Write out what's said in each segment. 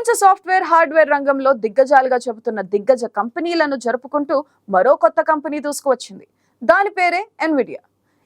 ప్రపంచ software hardware రంగంలో దిగ్గజాలుగా చెబుతున్న దిగ్గజ కంపెనీలను జరుపుకుంటూ మరో కొత్త కంపెనీ దూసుకువచ్చింది. దాని పేరే ఎన్విడియా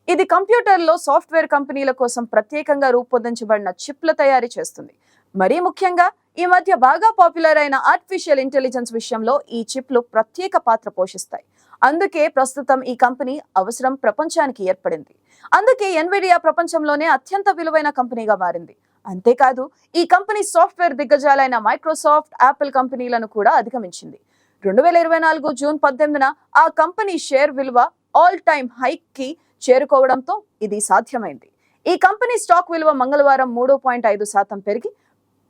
ఇది కంప్యూటర్లో సాఫ్ట్వేర్ కంపెనీల కోసం ప్రత్యేకంగా రూపొందించబడిన చిప్ల తయారీ చేస్తుంది. మరీ ముఖ్యంగా ఈ మధ్య బాగా పాపులర్ అయిన ఆర్టిఫిషియల్ ఇంటెలిజెన్స్ విషయంలో ఈ చిప్లు ప్రత్యేక పాత్ర పోషిస్తాయి. అందుకే ప్రస్తుతం ఈ కంపెనీ అవసరం ప్రపంచానికి ఏర్పడింది. అందుకే ఎన్విడియా ప్రపంచంలోనే అత్యంత విలువైన కంపెనీగా మారింది. అంతేకాదు ఈ కంపెనీ సాఫ్ట్వేర్ దిగ్గజాలైన మైక్రోసాఫ్ట్ యాపిల్ కంపెనీలను కూడా అధిగమించింది. రెండు వేల ఇరవై నాలుగు జూన్ పద్దెనిమిదిన ఆ కంపెనీ షేర్ విలువ ఆల్ టైమ్ హైక్కి చేరుకోవడంతో ఇది సాధ్యమైంది. ఈ కంపెనీ స్టాక్ విలువ మంగళవారం మూడు పాయింట్ ఐదు శాతం పెరిగి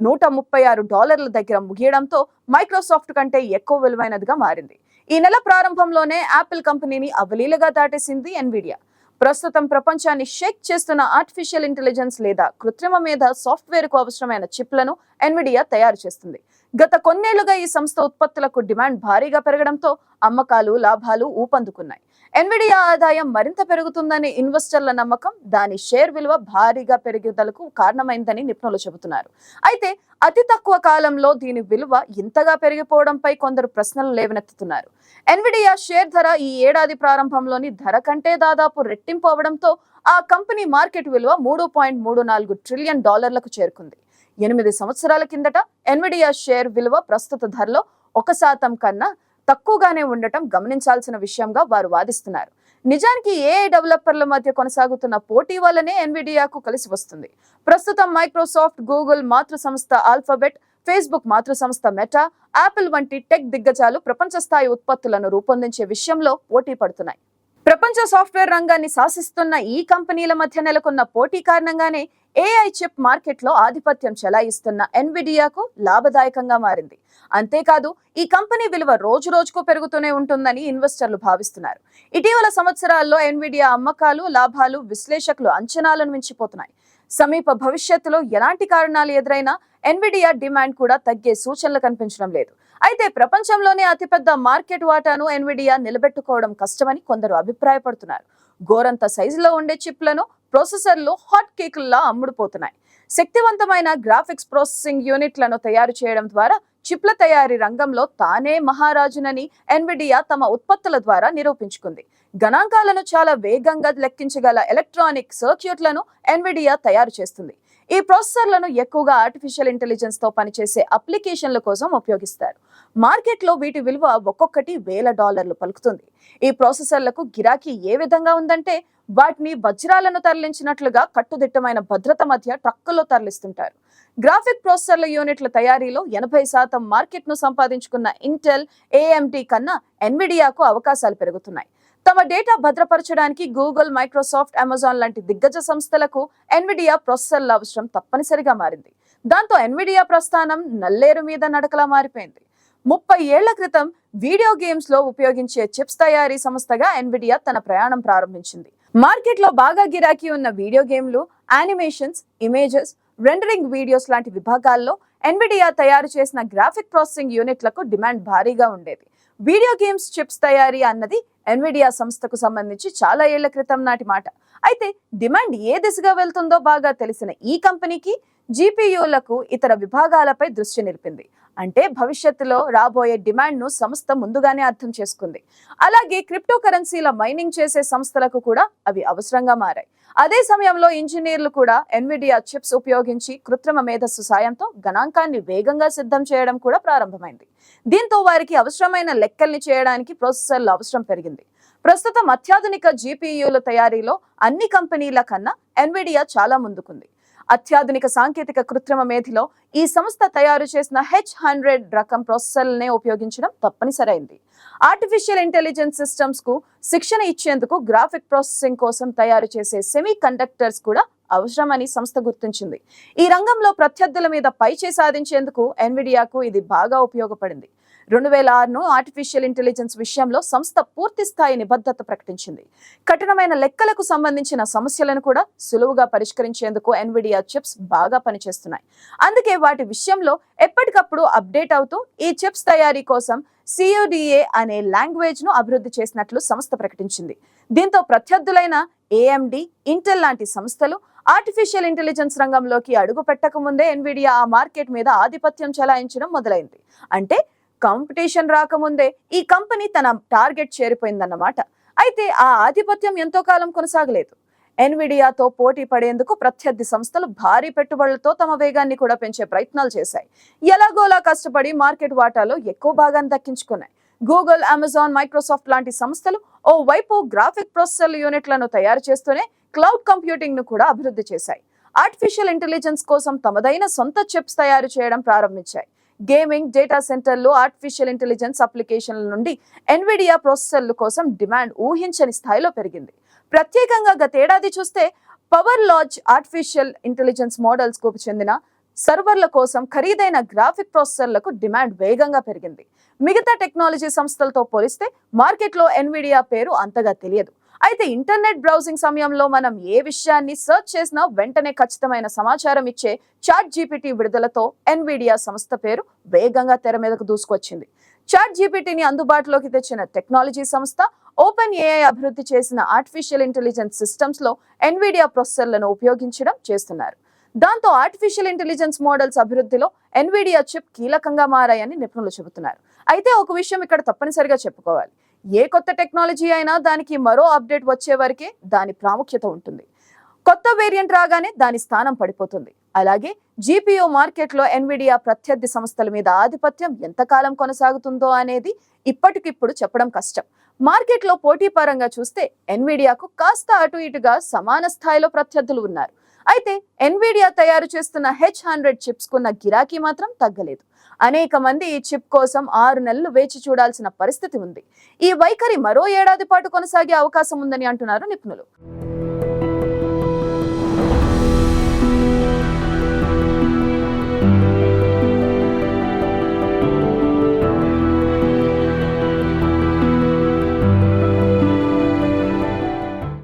నూట ముప్పై ఆరు డాలర్ల దగ్గర ముగియడంతో మైక్రోసాఫ్ట్ కంటే ఎక్కువ విలువైనదిగా మారింది. ఈ నెల ప్రారంభంలోనే యాపిల్ కంపెనీని అవలీలగా దాటేసింది ఎన్విడియా. ప్రస్తుతం ప్రపంచాన్ని షేక్ చేస్తున్న ఆర్టిఫిషియల్ ఇంటెలిజెన్స్ లేదా కృత్రిమ మీద సాఫ్ట్వేర్కు అవసరమైన చిప్లను ఎన్విడియా తయారు చేస్తుంది. గత కొన్నేళ్ళుగా ఈ సంస్థ ఉత్పత్తులకు డిమాండ్ భారీగా పెరగడంతో అమ్మకాలు లాభాలు ఊపందుకున్నాయి. ఎన్విడియా ఆదాయం మరింత పెరుగుతుందనే ఇన్వెస్టర్ల నమ్మకం దాని షేర్ విలువ భారీగా పెరుగుదలకు కారణమైందని నిపుణులు చెబుతున్నారు. అయితే అతి తక్కువ కాలంలో దీని విలువ ఇంతగా పెరిగిపోవడంపై కొందరు ప్రశ్నలు లేవనెత్తుతున్నారు. ఎన్విడియా షేర్ ధర ఈ ఏడాది ప్రారంభంలోని ధర కంటే దాదాపు రెట్టింపు అవడంతో ఆ కంపెనీ మార్కెట్ విలువ మూడు పాయింట్ మూడు నాలుగు ట్రిలియన్ డాలర్లకు చేరుకుంది. ఎనిమిది సంవత్సరాల కిందట ఎన్విడియా షేర్ విలువ ప్రస్తుత ధరలో ఒక శాతం కన్నా తక్కువగానే ఉండటం గమనించాల్సిన విషయంగా వారు వాదిస్తున్నారు. నిజానికి ఏ డెవలపర్ల మధ్య కొనసాగుతున్న పోటీ వల్లనే ఎన్విడియాకు కలిసి వస్తుంది. ప్రస్తుతం మైక్రోసాఫ్ట్ గూగుల్ మాతృ సంస్థ ఆల్ఫాబెట్ ఫేస్బుక్ మాతృ సంస్థ మెటా యాపిల్ వంటి టెక్ దిగ్గజాలు ప్రపంచ స్థాయి ఉత్పత్తులను రూపొందించే విషయంలో పోటీ పడుతున్నాయి. ప్రపంచ సాఫ్ట్వేర్ రంగాన్ని శాసిస్తున్న ఈ కంపెనీల మధ్య నెలకొన్న పోటీ కారణంగానే ఏఐ చిప్ మార్కెట్లో ఆధిపత్యం చెలాయిస్తున్న ఎన్విడియాకు లాభదాయకంగా మారింది. అంతేకాదు ఈ కంపెనీ విలువ రోజు రోజుకు పెరుగుతూనే ఉంటుందని ఇన్వెస్టర్లు భావిస్తున్నారు. ఇటీవల సంవత్సరాల్లో ఎన్విడియా అమ్మకాలు లాభాలు విశ్లేషకులు అంచనాలను మించిపోతున్నాయి. సమీప భవిష్యత్తులో ఎలాంటి కారణాలు ఎదురైనా ఎన్విడియా డిమాండ్ కూడా తగ్గే సూచనలు కనిపించడం లేదు. అయితే ప్రపంచంలోనే అతిపెద్ద మార్కెట్ వాటాను ఎన్విడియా నిలబెట్టుకోవడం కష్టమని కొందరు అభిప్రాయపడుతున్నారు. గోరంత సైజులో ఉండే చిప్లను ప్రాసెసర్లు హాట్ కేకుల్లా అమ్ముడుపోతున్నాయి. శక్తివంతమైన గ్రాఫిక్స్ ప్రాసెసింగ్ యూనిట్లను తయారు చేయడం ద్వారా చిప్ల తయారీ రంగంలో తానే మహారాజునని ఎన్విడియా తమ ఉత్పత్తుల ద్వారా నిరూపించుకుంది. గణాంకాలను చాలా వేగంగా లెక్కించగల ఎలక్ట్రానిక్ సర్క్యూట్లను ఎన్విడియా తయారు చేస్తుంది. ఈ ప్రాసెసర్లను ఎక్కువగా ఆర్టిఫిషియల్ ఇంటెలిజెన్స్తో పనిచేసే అప్లికేషన్ల కోసం ఉపయోగిస్తారు. మార్కెట్లో వీటి విలువ ఒక్కొక్కటి వేల డాలర్లు పలుకుతుంది. ఈ ప్రాసెసర్లకు గిరాకీ ఏ విధంగా ఉందంటే వాటిని వజ్రాలను తరలించినట్లుగా కట్టుదిట్టమైన భద్రత మధ్య ట్రక్కుల్లో తరలిస్తుంటారు. గ్రాఫిక్ ప్రాసెసర్ల యూనిట్ల తయారీలో ఎనభై శాతం మార్కెట్ను సంపాదించుకున్న ఇంటెల్ ఏఎండి కన్నా ఎన్విడియాకు అవకాశాలు పెరుగుతున్నాయి. తమ డేటా భద్రపరచడానికి గూగుల్ మైక్రోసాఫ్ట్ అమెజాన్ లాంటి దిగ్గజ సంస్థలకు ఎన్విడియా ప్రాసెసర్ల అవసరం తప్పనిసరిగా మారింది. దాంతో ఎన్విడియా ప్రస్థానం నల్లేరు మీద నడకలా మారిపోయింది. ముప్పై ఏళ్ళ క్రితం వీడియో గేమ్స్లో ఉపయోగించే చిప్స్ తయారీ సంస్థగా ఎన్విడియా తన ప్రయాణం ప్రారంభించింది. మార్కెట్లో బాగా గిరాకీ ఉన్న వీడియో గేమ్లు యానిమేషన్స్ ఇమేజెస్ రెండరింగ్ వీడియోస్ లాంటి విభాగాల్లో ఎన్విడియా తయారు చేసిన గ్రాఫిక్ ప్రాసెసింగ్ యూనిట్లకు డిమాండ్ భారీగా ఉండేది. వీడియో గేమ్స్ చిప్స్ తయారీ అన్నది ఎన్విడియా సంస్థకు సంబంధించి చాలా ఏళ్ళ క్రితం నాటి మాట. అయితే డిమాండ్ ఏ దిశగా వెళ్తుందో బాగా తెలిసిన ఈ కంపెనీకి జీపీయూలకు ఇతర విభాగాలపై దృష్టి నిలిపింది. అంటే భవిష్యత్తులో రాబోయే డిమాండ్ను సంస్థ ముందుగానే అర్థం చేసుకుంది. అలాగే క్రిప్టో కరెన్సీల మైనింగ్ చేసే సంస్థలకు కూడా అవి అవసరంగా మారాయి. అదే సమయంలో ఇంజనీర్లు కూడా ఎన్విడియా చిప్స్ ఉపయోగించి కృత్రిమ మేధస్సు సాయంతో గణాంకాన్ని వేగంగా సిద్ధం చేయడం కూడా ప్రారంభమైంది. దీంతో వారికి అవసరమైన లెక్కల్ని చేయడానికి ప్రాసెసర్ల అవసరం పెరిగింది. ప్రస్తుతం అత్యాధునిక జీపీయూల తయారీలో అన్ని కంపెనీల కన్నా ఎన్విడియా చాలా ముందుకుంది. అత్యాధునిక సాంకేతిక కృత్రిమ మేధిలో ఈ సంస్థ తయారు చేసిన హెచ్ హండ్రెడ్ రకం ప్రాసెసర్లనే ఉపయోగించడం తప్పనిసరైంది. ఆర్టిఫిషియల్ ఇంటెలిజెన్స్ సిస్టమ్స్కు శిక్షణ ఇచ్చేందుకు గ్రాఫిక్ ప్రాసెసింగ్ కోసం తయారు చేసే సెమీ కండక్టర్స్ కూడా అవసరమని సంస్థ గుర్తించింది. ఈ రంగంలో ప్రత్యర్థుల మీద పైచే సాధించేందుకు ఎన్విడియాకు ఇది బాగా ఉపయోగపడింది. రెండు వేల ఆరును ఆర్టిఫిషియల్ ఇంటెలిజెన్స్ విషయంలో సంస్థ పూర్తి స్థాయి నిబద్ధత ప్రకటించింది. కఠినమైన లెక్కలకు సంబంధించిన సమస్యలను కూడా సులువుగా పరిష్కరించేందుకు ఎన్విడియా చిప్స్ బాగా పనిచేస్తున్నాయి. అందుకే వాటి విషయంలో ఎప్పటికప్పుడు అప్డేట్ అవుతూ ఈ చిప్స్ తయారీ కోసం సియుడిఏ అనే లాంగ్వేజ్ను అభివృద్ధి చేసినట్లు సంస్థ ప్రకటించింది. దీంతో ప్రత్యర్థులైన ఏఎండి ఇంటెల్ లాంటి సంస్థలు ఆర్టిఫిషియల్ ఇంటెలిజెన్స్ రంగంలోకి అడుగు పెట్టకముందే ఎన్విడియా ఆ మార్కెట్ మీద ఆధిపత్యం చెలాయించడం మొదలైంది. అంటే కాంపిటీషన్ రాకముందే ఈ కంపెనీ తన టార్గెట్ చేరిపోయిందన్నమాట. అయితే ఆ ఆధిపత్యం ఎంతో కాలం కొనసాగలేదు. ఎన్విడియాతో పోటీ పడేందుకు ప్రత్యర్థి సంస్థలు భారీ పెట్టుబడులతో తమ వేగాన్ని కూడా పెంచే ప్రయత్నాలు చేశాయి. ఎలాగోలా కష్టపడి మార్కెట్ వాటాలో ఎక్కువ భాగాన్ని దక్కించుకున్నాయి. గూగుల్ అమెజాన్ మైక్రోసాఫ్ట్ లాంటి సంస్థలు ఓ వైపు గ్రాఫిక్ ప్రాసెసర్ యూనిట్లను తయారు చేస్తూనే క్లౌడ్ కంప్యూటింగ్ను కూడా అభివృద్ధి చేశాయి. ఆర్టిఫిషియల్ ఇంటెలిజెన్స్ కోసం తమదైన సొంత చిప్స్ తయారు చేయడం ప్రారంభించాయి. గేమింగ్ డేటా సెంటర్లు ఆర్టిఫిషియల్ ఇంటెలిజెన్స్ అప్లికేషన్ల నుండి ఎన్విడియా ప్రాసెసర్ల కోసం డిమాండ్ ఊహించని స్థాయిలో పెరిగింది. ప్రత్యేకంగా గతేడాది చూస్తే పవర్ లాజ్ ఆర్టిఫిషియల్ ఇంటెలిజెన్స్ మోడల్స్కు చెందిన సర్వర్ల కోసం ఖరీదైన గ్రాఫిక్ ప్రాసెసర్లకు డిమాండ్ వేగంగా పెరిగింది. మిగతా టెక్నాలజీ సంస్థలతో పోలిస్తే మార్కెట్లో ఎన్విడియా పేరు అంతగా తెలియదు. అయితే ఇంటర్నెట్ బ్రౌజింగ్ సమయంలో మనం ఏ విషయాన్ని సెర్చ్ చేసినా వెంటనే ఖచ్చితమైన సమాచారం ఇచ్చే చాట్ జీపీటీ విడుదలతో ఎన్విడియా సంస్థ పేరు వేగంగా తెర మీదకు దూసుకొచ్చింది. చాట్ జీపీటీని అందుబాటులోకి తెచ్చిన టెక్నాలజీ సంస్థ ఓపెన్ ఏఐ అభివృద్ధి చేసిన ఆర్టిఫిషియల్ ఇంటెలిజెన్స్ సిస్టమ్స్లో ఎన్విడియా ప్రొసెసర్లను ఉపయోగించడం చేస్తున్నారు. దాంతో ఆర్టిఫిషియల్ ఇంటెలిజెన్స్ మోడల్స్ అభివృద్ధిలో ఎన్విడియా చిప్ కీలకంగా మారాయని నిపుణులు చెబుతున్నారు. అయితే ఒక విషయం ఇక్కడ తప్పనిసరిగా చెప్పుకోవాలి. ఏ కొత్త టెక్నాలజీ అయినా దానికి మరో అప్డేట్ వచ్చే వరకే దాని ప్రాముఖ్యత ఉంటుంది. కొత్త వేరియంట్ రాగానే దాని స్థానం పడిపోతుంది. అలాగే జీపీఓ మార్కెట్లో ఎన్విడియా ప్రత్యర్థి సంస్థల మీద ఆధిపత్యం ఎంతకాలం కొనసాగుతుందో అనేది ఇప్పటికిప్పుడు చెప్పడం కష్టం. మార్కెట్లో పోటీ పరంగా చూస్తే ఎన్విడియాకు కాస్త అటు ఇటుగా సమాన స్థాయిలో ప్రత్యర్థులు ఉన్నారు. అయితే ఎన్విడియా తయారు చేస్తున్న హెచ్ హండ్రెడ్ చిప్స్ కున్న గిరాకీ మాత్రం తగ్గలేదు. అనేక మంది ఈ చిప్ కోసం ఆరు నెలలు వేచి చూడాల్సిన పరిస్థితి ఉంది. ఈ వైఖరి మరో ఏడాది పాటు కొనసాగే అవకాశం ఉందని అంటున్నారు నిపుణులు.